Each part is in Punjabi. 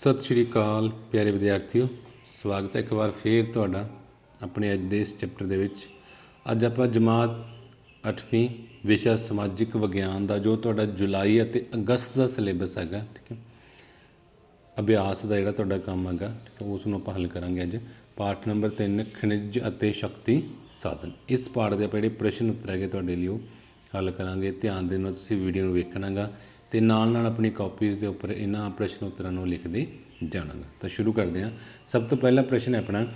ਸਤਿ ਸ਼੍ਰੀ ਅਕਾਲ, ਪਿਆਰੇ ਵਿਦਿਆਰਥੀਓ। ਸਵਾਗਤ ਹੈ ਇੱਕ ਵਾਰ ਫੇਰ ਤੁਹਾਡਾ ਆਪਣੇ ਅੱਜ ਦੇ ਇਸ ਚੈਪਟਰ ਦੇ ਵਿੱਚ। ਅੱਜ ਆਪਾਂ ਜਮਾਤ 8ਵੀਂ ਵਿਸ਼ਾ ਸਮਾਜਿਕ ਵਿਗਿਆਨ ਦਾ ਜੋ ਤੁਹਾਡਾ ਜੁਲਾਈ ਅਤੇ ਅਗਸਤ ਦਾ ਸਿਲੇਬਸ ਹੈਗਾ, ਠੀਕ ਹੈ। ਅਭਿਆਸ ਦਾ ਜਿਹੜਾ ਤੁਹਾਡਾ ਕੰਮ ਹੈਗਾ, ਠੀਕ ਹੈ ਉਸ ਨੂੰ ਆਪਾਂ ਹੱਲ ਕਰਾਂਗੇ ਅੱਜ। ਪਾਠ ਨੰਬਰ 3 ਖਣਿਜ ਅਤੇ ਸ਼ਕਤੀ ਸਾਧਨ। ਇਸ ਪਾਠ ਦੇ ਆਪਾਂ ਜਿਹੜੇ ਪ੍ਰਸ਼ਨ ਉੱਤਰ ਹੈਗੇ, ਤੁਹਾਡੇ ਲਈ ਉਹ ਹੱਲ ਕਰਾਂਗੇ। ਧਿਆਨ ਦੇ ਨਾਲ ਤੁਸੀਂ ਵੀਡੀਓ ਨੂੰ ਵੇਖਣਾਗਾ ਤੇ ਨਾਲ ਨਾਲ ਆਪਣੀ ਕਾਪੀਜ਼ ਦੇ ਉੱਪਰ ਇਹਨਾਂ ਪ੍ਰਸ਼ਨ ਉੱਤਰਾਂ ਨੂੰ ਲਿਖਦੇ ਜਾਣਾਗਾ। ਤਾਂ ਸ਼ੁਰੂ ਕਰਦੇ ਹਾਂ। ਸਭ ਤੋਂ ਪਹਿਲਾ ਪ੍ਰਸ਼ਨ ਹੈ ਆਪਣਾ,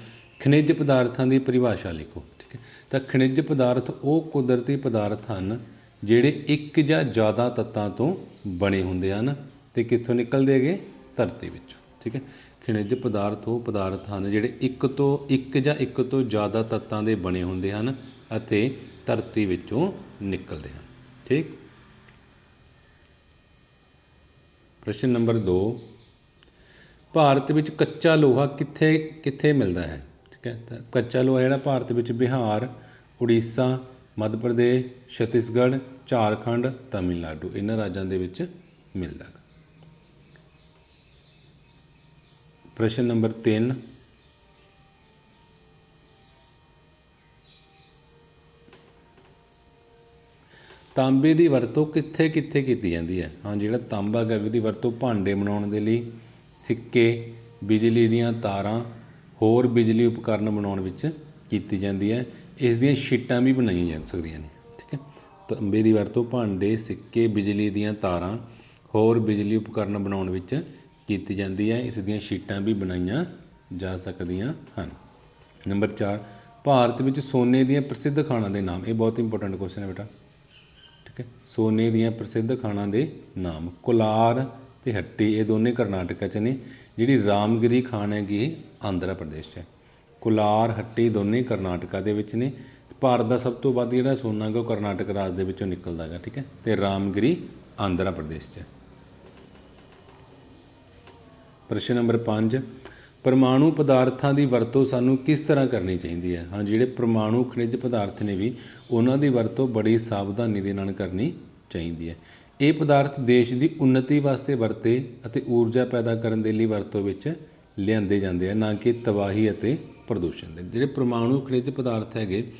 ਖਣਿਜ ਪਦਾਰਥਾਂ ਦੀ ਪਰਿਭਾਸ਼ਾ ਲਿਖੋ, ਠੀਕ ਹੈ? ਤਾਂ ਖਣਿਜ ਪਦਾਰਥ ਉਹ ਕੁਦਰਤੀ ਪਦਾਰਥ ਹਨ ਜਿਹੜੇ ਇੱਕ ਜਾਂ ਜ਼ਿਆਦਾ ਤੱਤਾਂ ਤੋਂ ਬਣੇ ਹੁੰਦੇ ਹਨ ਤੇ ਕਿੱਥੋਂ ਨਿਕਲਦੇ ਹੈਗੇ? ਧਰਤੀ ਵਿੱਚੋਂ, ਠੀਕ ਹੈ? ਖਣਿਜ ਪਦਾਰਥ ਉਹ ਪਦਾਰਥ ਹਨ ਜਿਹੜੇ ਇੱਕ ਤੋਂ, ਇੱਕ ਜਾਂ ਇੱਕ ਤੋਂ ਜ਼ਿਆਦਾ ਤੱਤਾਂ ਦੇ ਬਣੇ ਹੁੰਦੇ ਹਨ ਅਤੇ ਧਰਤੀ ਵਿੱਚੋਂ ਨਿਕਲਦੇ ਹਨ, ਠੀਕ? ਪ੍ਰਸ਼ਨ ਨੰਬਰ 2 ਭਾਰਤ ਵਿੱਚ ਕੱਚਾ ਲੋਹਾ ਕਿੱਥੇ ਕਿੱਥੇ ਮਿਲਦਾ ਹੈ? ਠੀਕ ਹੈ, ਤਾਂ ਕੱਚਾ ਲੋਹਾ ਜਿਹੜਾ ਭਾਰਤ ਵਿੱਚ ਬਿਹਾਰ, ਉੜੀਸਾ, ਮੱਧ ਪ੍ਰਦੇਸ਼, ਛੱਤੀਸਗੜ੍ਹ, ਝਾਰਖੰਡ, ਤਾਮਿਲਨਾਡੂ, ਇਹਨਾਂ ਰਾਜਾਂ ਦੇ ਵਿੱਚ ਮਿਲਦਾ ਪ੍ਰਸ਼ਨ ਨੰਬਰ 3 ਤਾਂਬੇ ਦੀ ਵਰਤੋਂ ਕਿੱਥੇ ਕਿੱਥੇ ਕੀਤੀ ਜਾਂਦੀ ਹੈ? ਹਾਂ, ਜਿਹੜਾ ਤਾਂਬਾ ਹੈਗਾ ਦੀ ਵਰਤੋਂ ਭਾਂਡੇ ਬਣਾਉਣ ਦੇ ਲਈ, ਸਿੱਕੇ, ਬਿਜਲੀ ਦੀਆਂ ਤਾਰਾਂ, ਹੋਰ ਬਿਜਲੀ ਉਪਕਰਨ ਬਣਾਉਣ ਵਿੱਚ ਕੀਤੀ ਜਾਂਦੀ ਹੈ। ਇਸ ਦੀਆਂ ਸ਼ੀਟਾਂ ਵੀ ਬਣਾਈਆਂ ਜਾ ਸਕਦੀਆਂ ਨੇ, ਠੀਕ ਹੈ? ਤਾਂਬੇ ਦੀ ਵਰਤੋਂ ਭਾਂਡੇ, ਸਿੱਕੇ, ਬਿਜਲੀ ਦੀਆਂ ਤਾਰਾਂ, ਹੋਰ ਬਿਜਲੀ ਉਪਕਰਨ ਬਣਾਉਣ ਵਿੱਚ ਕੀਤੀ ਜਾਂਦੀ ਹੈ। ਇਸ ਦੀਆਂ ਸ਼ੀਟਾਂ ਵੀ ਬਣਾਈਆਂ ਜਾ ਸਕਦੀਆਂ ਹਨ। ਨੰਬਰ 4 ਭਾਰਤ ਵਿੱਚ ਸੋਨੇ ਦੀਆਂ ਪ੍ਰਸਿੱਧ ਖਾਣਾਂ ਦੇ ਨਾਮ, ਇਹ ਬਹੁਤ ਇੰਪੋਰਟੈਂਟ ਕੁਐਸਚਨ ਹੈ ਬੇਟਾ। ਠੀਕ ਹੈ ਸੋਨੇ ਦੀਆਂ ਪ੍ਰਸਿੱਧ ਖਾਣਾ ਦੇ ਨਾਮ ਕੋਲਾਰ ਤੇ ਹੱਟੀ, ਇਹ ਦੋਨੇ ਕਰਨਾਟਕਾ ਚ ਨੇ, ਜਿਹੜੀ ਰਾਮਗਿਰੀ ਖਾਣ ਹੈਗੀ ਇਹ ਆਂਧਰਾ ਪ੍ਰਦੇਸ਼ 'ਚ ਹੈ। ਕੋਲਾਰ, ਹੱਟੀ ਦੋਨੇ ਕਰਨਾਟਕਾ ਦੇ ਵਿੱਚ ਨੇ ਭਾਰਤ ਦਾ ਸਭ ਤੋਂ ਵੱਧ ਜਿਹੜਾ ਸੋਨਾ ਹੈਗਾ ਉਹ ਕਰਨਾਟਕ ਰਾਜ ਦੇ ਵਿੱਚੋਂ ਨਿਕਲਦਾ ਹੈਗਾ, ਠੀਕ ਹੈ? ਤੇ ਰਾਮਗਿਰੀ ਆਂਧਰਾ ਪ੍ਰਦੇਸ਼ 'ਚ ਪ੍ਰਸ਼ਨ ਨੰਬਰ 5 ਪਰਮਾਣੂ ਪਦਾਰਥਾਂ ਦੀ ਵਰਤੋਂ ਸਾਨੂੰ ਕਿਸ ਤਰ੍ਹਾਂ ਕਰਨੀ ਚਾਹੀਦੀ ਹੈ? ਹਾਂ, ਜਿਹੜੇ ਪਰਮਾਣੂ ਖਣਿਜ ਪਦਾਰਥ ਨੇ ਵੀ, ਉਹਨਾਂ ਦੀ ਵਰਤੋਂ ਬੜੀ ਸਾਵਧਾਨੀ ਦੇ ਨਾਲ ਕਰਨੀ ਚਾਹੀਦੀ ਹੈ। ਇਹ ਪਦਾਰਥ ਦੇਸ਼ ਦੀ ਉન્નਤੀ ਵਾਸਤੇ ਵਰਤੇ ਅਤੇ ਊਰਜਾ ਪੈਦਾ ਕਰਨ ਦੇ ਲਈ ਵਰਤੋਂ ਵਿੱਚ ਲਿਆਂਦੇ ਜਾਂਦੇ ਆ, ਨਾ ਕਿ ਤਬਾਹੀ ਅਤੇ ਪ੍ਰਦੂਸ਼ਣ ਦੇ। ਜਿਹੜੇ ਪਰਮਾਣੂ ਖਣਿਜ ਪਦਾਰਥ ਹੈਗੇ,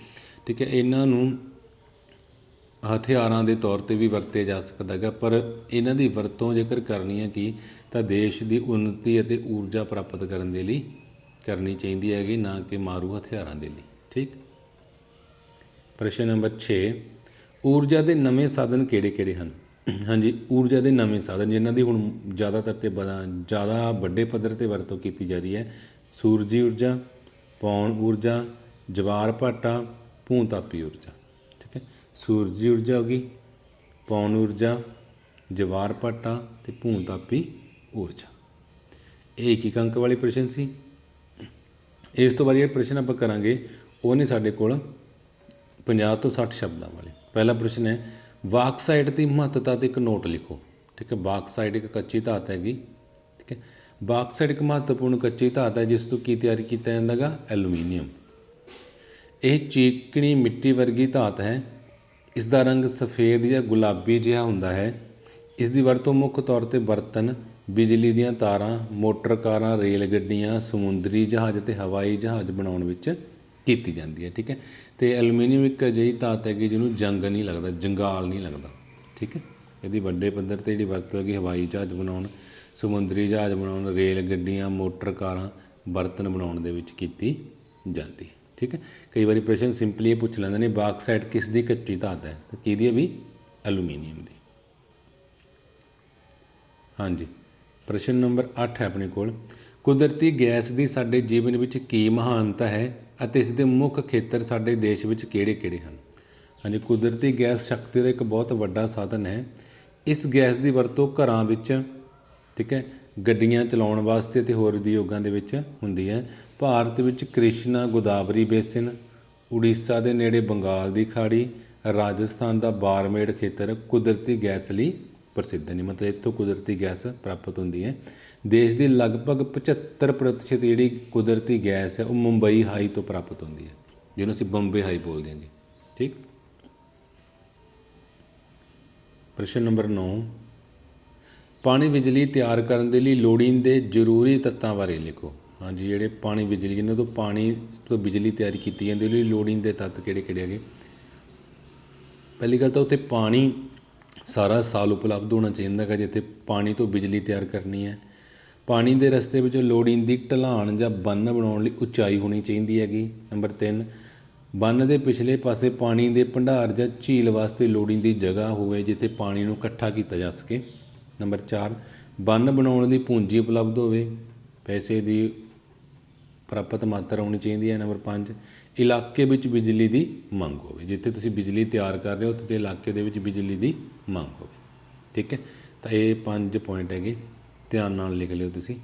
ਠੀਕ ਹੈ, ਇਹਨਾਂ ਨੂੰ ਹਥਿਆਰਾਂ ਦੇ ਤੌਰ ਤੇ ਵੀ ਵਰਤੇ ਜਾ ਸਕਦਾ ਹੈਗਾ, ਪਰ ਇਹਨਾਂ ਦੀ ਵਰਤੋਂ ਜੇਕਰ ਕਰਨੀ ਹੈ ਕੀ, ਤਾਂ ਦੇਸ਼ ਦੀ ਉન્નਤੀ ਅਤੇ ਊਰਜਾ ਪ੍ਰਾਪਤ ਕਰਨ ਦੇ ਲਈ ਕਰਨੀ ਚਾਹੀਦੀ ਹੈਗੀ, ਨਾ ਕਿ ਮਾਰੂ ਹਥਿਆਰਾਂ ਦੇ ਲਈ। ਠੀਕ? ਪ੍ਰਸ਼ਨ ਨੰਬਰ 6 ਊਰਜਾ ਦੇ ਨਵੇਂ ਸਾਧਨ ਕਿਹੜੇ-ਕਿਹੜੇ ਹਨ? ਹਾਂਜੀ, ਊਰਜਾ ਦੇ ਨਵੇਂ ਸਾਧਨ ਜਿਨ੍ਹਾਂ ਦੀ ਹੁਣ ਜ਼ਿਆਦਾਤਰ ਤੇ ਬੜਾ- ਜ਼ਿਆਦਾ ਵੱਡੇ ਪੱਧਰ ਤੇ ਵਰਤੋਂ ਕੀਤੀ ਜਾ ਰਹੀ ਹੈ, ਸੂਰਜੀ ਊਰਜਾ, ਪੌਣ ਊਰਜਾ, ਜਵਾਰ ਭਾਟਾ, ਭੂਤਾਪੀ ਊਰਜਾ। ਸੂਰਜੀ ਊਰਜਾ ਹੋ ਗਈ ਪੌਣ ਊਰਜਾ ਜਵਾਰ ਭਾਟਾ ਤੇ ਭੂਤਾਪੀ ਊਰਜਾ। ਇਹ ਇੱਕ ਇੱਕ ਅੰਕ ਵਾਲੀ ਪ੍ਰਸ਼ਨ ਸੀ। ਇਸ ਤੋਂ ਬਾਅਦ ਜਿਹੜੇ ਪ੍ਰਸ਼ਨ ਆਪਾਂ ਕਰਾਂਗੇ, ਉਹ ਨੇ ਸਾਡੇ ਕੋਲ 50 ਤੋਂ 60 ਸ਼ਬਦਾਂ ਵਾਲੇ। ਪਹਿਲਾ ਪ੍ਰਸ਼ਨ ਹੈ ਬਾਕਸਾਈਟ ਦੀ ਮਹੱਤਤਾ ਤੇ ਇੱਕ ਨੋਟ ਲਿਖੋ। ਠੀਕ ਹੈ ਬਾਕਸਾਈਟ ਇੱਕ ਕੱਚੀ ਧਾਤ ਹੈਗੀ। ਠੀਕ ਹੈ ਬਾਕਸਾਈਟ ਇੱਕ ਮਹੱਤਵਪੂਰਨ ਕੱਚੀ ਧਾਤ ਹੈ, ਜਿਸ ਤੋਂ ਕੀ ਤਿਆਰ ਕੀਤਾ ਜਾਂਦਾਗਾ ਐਲੂਮੀਨੀਅਮ। ਇਹ ਚੀਕਣੀ ਮਿੱਟੀ ਵਰਗੀ ਧਾਤ ਹੈ ਇਸ ਦਾ ਰੰਗ ਸਫੇਦ ਜਾਂ ਗੁਲਾਬੀ ਜਿਹਾ ਹੁੰਦਾ ਹੈ। ਇਸ ਦੀ ਵਰਤੋਂ ਮੁੱਖ ਤੌਰ ਤੇ ਬਰਤਨ, ਬਿਜਲੀ ਦੀਆਂ ਤਾਰਾਂ, ਮੋਟਰ ਕਾਰਾਂ, ਰੇਲ ਗੱਡੀਆਂ, ਸਮੁੰਦਰੀ ਜਹਾਜ਼ ਅਤੇ ਹਵਾਈ ਜਹਾਜ਼ ਬਣਾਉਣ ਵਿੱਚ ਕੀਤੀ ਜਾਂਦੀ ਹੈ, ਠੀਕ ਹੈ? ਤੇ ਐਲੂਮੀਨੀਅਮ ਇੱਕ ਅਜਿਹੀ ਧਾਤ ਹੈਗੀ ਜਿਹਨੂੰ ਜੰਗ ਨਹੀਂ ਲੱਗਦਾ, ਜੰਗਾਲ ਨਹੀਂ ਲੱਗਦਾ, ਠੀਕ ਹੈ? ਇਹਦੀ ਵੱਡੇ ਪੱਧਰ ਤੇ ਜਿਹੜੀ ਵਰਤੋਂ ਹੈਗੀ, ਹਵਾਈ ਜਹਾਜ਼ ਬਣਾਉਣ, ਸਮੁੰਦਰੀ ਜਹਾਜ਼ ਬਣਾਉਣ, ਰੇਲ ਗੱਡੀਆਂ, ਮੋਟਰ ਕਾਰਾਂ, ਬਰਤਨ ਬਣਾਉਣ ਦੇ ਵਿੱਚ ਕੀਤੀ ਜਾਂਦੀ ਹੈ। ਠੀਕ ਹੈ? ਕਈ ਵਾਰੀ ਪ੍ਰਸ਼ਨ ਸਿੰਪਲੀ ਇਹ ਪੁੱਛ ਲੈਂਦੇ ਨੇ ਬਾਕਸਾਈਡ ਕਿਸ ਦੀ ਕੱਚੀ ਧਾਤ ਹੈ? ਤਾਂ ਕਿਹਦੀ ਹੈ ਵੀ? ਐਲੂਮੀਨੀਅਮ ਦੀ। ਹਾਂਜੀ। ਪ੍ਰਸ਼ਨ ਨੰਬਰ 8 ਹੈ ਆਪਣੇ ਕੋਲ। ਕੁਦਰਤੀ ਗੈਸ ਦੀ ਸਾਡੇ ਜੀਵਨ ਵਿੱਚ ਕੀ ਮਹਾਨਤਾ ਹੈ ਅਤੇ ਇਸ ਦੇ ਮੁੱਖ ਖੇਤਰ ਸਾਡੇ ਦੇਸ਼ ਵਿੱਚ ਕਿਹੜੇ-ਕਿਹੜੇ ਹਨ? ਹਾਂਜੀ, ਕੁਦਰਤੀ ਗੈਸ ਸ਼ਕਤੀ ਦਾ ਇੱਕ ਬਹੁਤ ਵੱਡਾ ਸਾਧਨ ਹੈ। ਇਸ ਗੈਸ ਦੀ ਵਰਤੋਂ ਘਰਾਂ ਵਿੱਚ, ਠੀਕ ਹੈ? ਗੱਡੀਆਂ ਚਲਾਉਣ ਵਾਸਤੇ ਤੇ ਹੋਰ ਉਦਯੋਗਾਂ ਦੇ ਵਿੱਚ ਹੁੰਦੀ ਹੈ। ਭਾਰਤ ਵਿੱਚ ਕ੍ਰਿਸ਼ਨਾ ਗੋਦਾਵਰੀ ਬੇਸਿਨ, ਉੜੀਸਾ ਦੇ ਨੇੜੇ ਬੰਗਾਲ ਦੀ ਖਾੜੀ, ਰਾਜਸਥਾਨ ਦਾ ਬਾਰਮੇੜ ਖੇਤਰ ਕੁਦਰਤੀ ਗੈਸ ਲਈ ਪ੍ਰਸਿੱਧ ਨੇ। ਮਤਲਬ ਇੱਥੋਂ ਕੁਦਰਤੀ ਗੈਸ ਪ੍ਰਾਪਤ ਹੁੰਦੀ ਹੈ। ਦੇਸ਼ ਦੀ ਲਗਭਗ 75% ਜਿਹੜੀ ਕੁਦਰਤੀ ਗੈਸ ਹੈ, ਉਹ ਮੁੰਬਈ ਹਾਈ ਤੋਂ ਪ੍ਰਾਪਤ ਹੁੰਦੀ ਹੈ, ਜਿਹਨੂੰ ਅਸੀਂ ਬੰਬੇ ਹਾਈ ਬੋਲਦੇ ਹਾਂਗੇ। ਠੀਕ? ਪ੍ਰਸ਼ਨ ਨੰਬਰ 9 ਪਾਣੀ ਬਿਜਲੀ ਤਿਆਰ ਕਰਨ ਦੇ ਲਈ ਲੋੜੀਂਦੇ ਜ਼ਰੂਰੀ ਤੱਤਾਂ ਬਾਰੇ ਲਿਖੋ। ਹਾਂਜੀ, ਜਿਹੜੇ ਪਾਣੀ ਬਿਜਲੀ ਜਿਹਨਾਂ ਤੋਂ ਪਾਣੀ ਤੋਂ ਬਿਜਲੀ ਤਿਆਰ ਕੀਤੀ ਜਾਂਦੀ ਉਹਦੇ ਲਈ ਲੋੜੀਂਦੇ ਤੱਤ ਕਿਹੜੇ ਕਿਹੜੇ ਹੈਗੇ? ਪਹਿਲੀ ਗੱਲ ਤਾਂ ਉੱਥੇ ਪਾਣੀ ਸਾਰਾ ਸਾਲ ਉਪਲਬਧ ਹੋਣਾ ਚਾਹੀਦਾ ਹੈਗਾ, ਜਿੱਥੇ ਪਾਣੀ ਤੋਂ ਬਿਜਲੀ ਤਿਆਰ ਕਰਨੀ ਹੈ। ਪਾਣੀ ਦੇ ਰਸਤੇ ਵਿੱਚ ਲੋੜੀਂਦੀ ਢਲਾਣ ਜਾਂ ਬੰਨ ਬਣਾਉਣ ਲਈ ਉਚਾਈ ਹੋਣੀ ਚਾਹੀਦੀ ਹੈਗੀ, ਨੰਬਰ 3 ਬੰਨ ਦੇ ਪਿਛਲੇ ਪਾਸੇ ਪਾਣੀ ਦੇ ਭੰਡਾਰ ਜਾਂ ਝੀਲ ਵਾਸਤੇ ਲੋੜੀਂਦੀ ਜਗ੍ਹਾ ਹੋਵੇ, ਜਿੱਥੇ ਪਾਣੀ ਨੂੰ ਇਕੱਠਾ ਕੀਤਾ ਜਾ ਸਕੇ। ਨੰਬਰ 4 ਬੰਨ ਬਣਾਉਣ ਦੀ ਪੂੰਜੀ ਉਪਲਬਧ ਹੋਵੇ। ਪੈਸੇ ਦੀ ਪ੍ਰਾਪਤ ਮਾਤਰਾ ਹੋਣੀ ਚਾਹੀਦੀ ਹੈ। ਨੰਬਰ 5 ਇਲਾਕੇ ਵਿੱਚ ਬਿਜਲੀ ਦੀ ਮੰਗ ਹੋਵੇ। ਜਿੱਥੇ ਤੁਸੀਂ ਬਿਜਲੀ ਤਿਆਰ ਕਰ ਰਹੇ ਹੋ, ਉੱਥੇ ਦੇ ਇਲਾਕੇ ਦੇ ਵਿੱਚ ਬਿਜਲੀ ਦੀ ਮੰਗ ਹੋਵੇ। ਠੀਕ ਹੈ? ਤਾਂ ਇਹ ਪੰਜ ਪੁਆਇੰਟ ਹੈਗੇ। ਧਿਆਨ ਨਾਲ ਲਿਖ ਲਿਓ ਤੁਸੀਂ।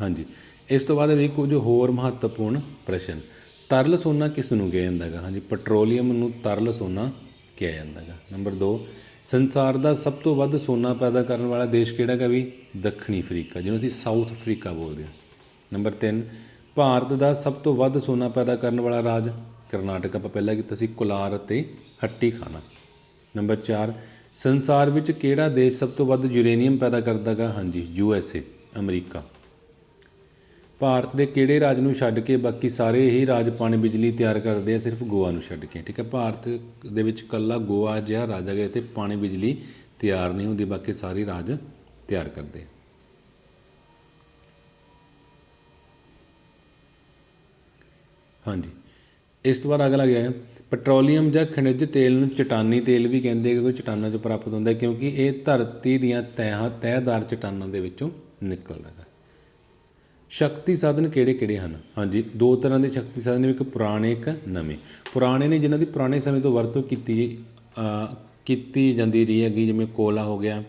ਹਾਂਜੀ। ਇਸ ਤੋਂ ਬਾਅਦ ਵੀ ਕੁਝ ਹੋਰ ਮਹੱਤਵਪੂਰਨ ਪ੍ਰਸ਼ਨ। ਤਰਲ ਸੋਨਾ ਕਿਸ ਨੂੰ ਕਿਹਾ ਜਾਂਦਾ ਹੈਗਾ? ਹਾਂਜੀ, ਪੈਟਰੋਲੀਅਮ ਨੂੰ ਤਰਲ ਸੋਨਾ ਕਿਹਾ ਜਾਂਦਾ ਹੈਗਾ। ਨੰਬਰ 2 ਸੰਸਾਰ ਦਾ ਸਭ ਤੋਂ ਵੱਧ ਸੋਨਾ ਪੈਦਾ ਕਰਨ ਵਾਲਾ ਦੇਸ਼ ਕਿਹੜਾ ਹੈਗਾ ਵੀ? ਦੱਖਣੀ ਅਫਰੀਕਾ, ਜਿਹਨੂੰ ਅਸੀਂ ਸਾਊਥ ਅਫਰੀਕਾ ਬੋਲਦੇ ਹਾਂ। ਨੰਬਰ 3 ਭਾਰਤ ਦਾ ਸਭ ਤੋਂ ਵੱਧ ਸੋਨਾ ਪੈਦਾ ਕਰਨ ਵਾਲਾ ਰਾਜ ਕਰਨਾਟਕ। ਆਪਾਂ ਪਹਿਲਾਂ ਕੀਤਾ ਸੀ ਕੋਲਾਰ ਅਤੇ ਹੱਟੀ ਖਾਨਾ ਨੰਬਰ 4 ਸੰਸਾਰ ਵਿੱਚ ਕਿਹੜਾ ਦੇਸ਼ ਸਭ ਤੋਂ ਵੱਧ ਯੂਰੇਨੀਅਮ ਪੈਦਾ ਕਰਦਾ ਹੈਗਾ? ਹਾਂਜੀ, U S A, America. Bharat ਦੇ ਕਿਹੜੇ ਰਾਜ ਨੂੰ ਛੱਡ ਕੇ ਬਾਕੀ ਸਾਰੇ ਹੀ ਰਾਜ ਪਾਣੀ ਬਿਜਲੀ ਤਿਆਰ ਕਰਦੇ ਆ, ਸਿਰਫ ਗੋਆ ਨੂੰ ਛੱਡ ਕੇ, ਠੀਕ ਹੈ? ਭਾਰਤ ਦੇ ਵਿੱਚ ਕੱਲਾ ਗੋਆ ਜਿਹਾ ਰਾਜ ਹੈਗਾ, ਇੱਥੇ ਪਾਣੀ ਬਿਜਲੀ ਤਿਆਰ ਨਹੀਂ ਹੁੰਦੀ, ਬਾਕੀ ਸਾਰੇ ਰਾਜ ਤਿਆਰ ਕਰਦੇ ਹਾਂਜੀ। ਇਸ ਤੋਂ ਬਾਅਦ ਅਗਲਾ ਗਿਆ ਹੈ ਪੈਟਰੋਲੀਅਮ ਜਾਂ ਖਣਿਜ ਤੇਲ ਨੂੰ ਚਟਾਨੀ ਤੇਲ ਵੀ ਕਹਿੰਦੇ ਕੋਈ ਚਟਾਨਾਂ 'ਚੋਂ ਪ੍ਰਾਪਤ ਹੁੰਦਾ, ਕਿਉਂਕਿ ਇਹ ਧਰਤੀ ਦੀਆਂ ਤਹਿ ਤਹਿਦਾਰ ਚਟਾਨਾਂ ਦੇ ਵਿੱਚੋਂ ਨਿਕਲਦਾ ਹੈ ਸ਼ਕਤੀ ਸਾਧਨ ਕਿਹੜੇ ਕਿਹੜੇ ਹਨ? ਹਾਂਜੀ, ਦੋ ਤਰ੍ਹਾਂ ਦੇ ਸ਼ਕਤੀ ਸਾਧਨ ਨੇ ਇੱਕ ਪੁਰਾਣੇ ਇੱਕ ਨਵੇਂ। ਪੁਰਾਣੇ ਨੇ ਜਿਨ੍ਹਾਂ ਦੀ ਪੁਰਾਣੇ ਸਮੇਂ ਤੋਂ ਵਰਤੋਂ ਕੀਤੀ ਕੀਤੀ ਜਾਂਦੀ ਰਹੀ ਹੈਗੀ, ਜਿਵੇਂ ਕੋਲਾ ਹੋ ਗਿਆ,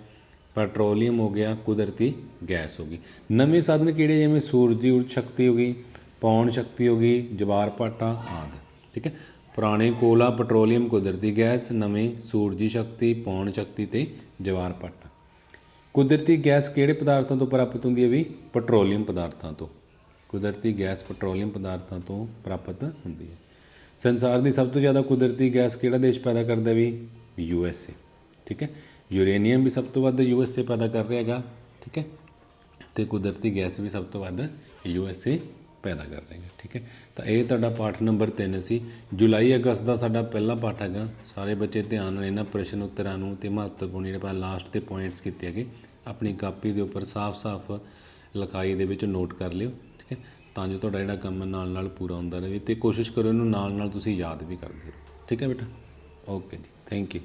ਪੈਟਰੋਲੀਅਮ ਹੋ ਗਿਆ, ਕੁਦਰਤੀ ਗੈਸ ਹੋ ਗਈ। ਨਵੇਂ ਸਾਧਨ ਕਿਹੜੇ? ਜਿਵੇਂ ਸੂਰਜੀ ਉਰਜ ਸ਼ਕਤੀ ਹੋ ਗਈ, ਪੌਣ ਸ਼ਕਤੀ ਹੋ ਗਈ, ਜਵਾਰ ਭਾਟਾ ਆਦਿ, ਠੀਕ ਹੈ? ਪੁਰਾਣੇ ਕੋਲਾ, ਪੈਟਰੋਲੀਅਮ, ਕੁਦਰਤੀ ਗੈਸ, ਨਵੇਂ ਸੂਰਜੀ ਸ਼ਕਤੀ, ਪੌਣ ਸ਼ਕਤੀ ਤੇ ਜਵਾਰ ਭਾਟਾ ਕੁਦਰਤੀ ਗੈਸ ਕਿਹੜੇ ਪਦਾਰਥਾਂ ਤੋਂ ਪ੍ਰਾਪਤ ਹੁੰਦੀ ਹੈ ਵੀ? ਪੈਟਰੋਲੀਅਮ ਪਦਾਰਥਾਂ ਤੋਂ। ਕੁਦਰਤੀ ਗੈਸ ਪੈਟਰੋਲੀਅਮ ਪਦਾਰਥਾਂ ਤੋਂ ਪ੍ਰਾਪਤ ਹੁੰਦੀ ਹੈ। ਸੰਸਾਰ ਦੀ ਸਭ ਤੋਂ ਜ਼ਿਆਦਾ ਕੁਦਰਤੀ ਗੈਸ ਕਿਹੜਾ ਦੇਸ਼ ਪੈਦਾ ਕਰਦਾ ਵੀ? ਯੂ ਐਸ ਏ। ਠੀਕ ਹੈ? ਯੂਰੇਨੀਅਮ ਵੀ ਸਭ ਤੋਂ ਵੱਧ ਯੂ ਐਸ ਏ ਪੈਦਾ ਕਰ ਰਿਹਾ ਹੈਗਾ। ਠੀਕ ਹੈ? ਤੇ ਕੁਦਰਤੀ ਗੈਸ ਵੀ ਸਭ ਤੋਂ ਵੱਧ ਯੂ ਐਸ ਏ ਪੈਦਾ ਕਰ ਰਿਹਾ ਠੀਕ ਹੈ? ਤਾਂ ਇਹ ਤੁਹਾਡਾ ਪਾਠ ਨੰਬਰ 3 ਸੀ। ਜੁਲਾਈ, ਅਗਸਤ ਦਾ ਸਾਡਾ ਪਹਿਲਾ ਪਾਠ ਹੈਗਾ। ਸਾਰੇ ਬੱਚੇ ਧਿਆਨ ਨਾਲ ਇਹਨਾਂ ਪ੍ਰਸ਼ਨ ਉੱਤਰਾਂ ਨੂੰ ਤੇ ਮਹੱਤਵਪੂਰਨ ਜਿਹੜੇ ਆਪਾਂ ਲਾਸਟ ਤੇ ਪੁਆਇੰਟਸ ਕੀਤੇ ਹੈਗੇ, ਆਪਣੀ ਕਾਪੀ ਦੇ ਉੱਪਰ ਸਾਫ਼-ਸਾਫ਼ ਲਿਖਾਈ ਦੇ ਵਿੱਚ ਨੋਟ ਕਰ ਲਿਓ, ਠੀਕ ਹੈ? ਤਾਂ ਜੋ ਤੁਹਾਡਾ ਜਿਹੜਾ ਕੰਮ ਨਾਲ ਨਾਲ ਪੂਰਾ ਹੁੰਦਾ ਰਹੇ ਤੇ ਕੋਸ਼ਿਸ਼ ਕਰੋ ਇਹਨੂੰ ਨਾਲ ਨਾਲ ਤੁਸੀਂ ਯਾਦ ਵੀ ਕਰਦੇ ਰਹੋ। ਠੀਕ ਹੈ ਬੇਟਾ? ਓਕੇ ਜੀ ਥੈਂਕ ਯੂ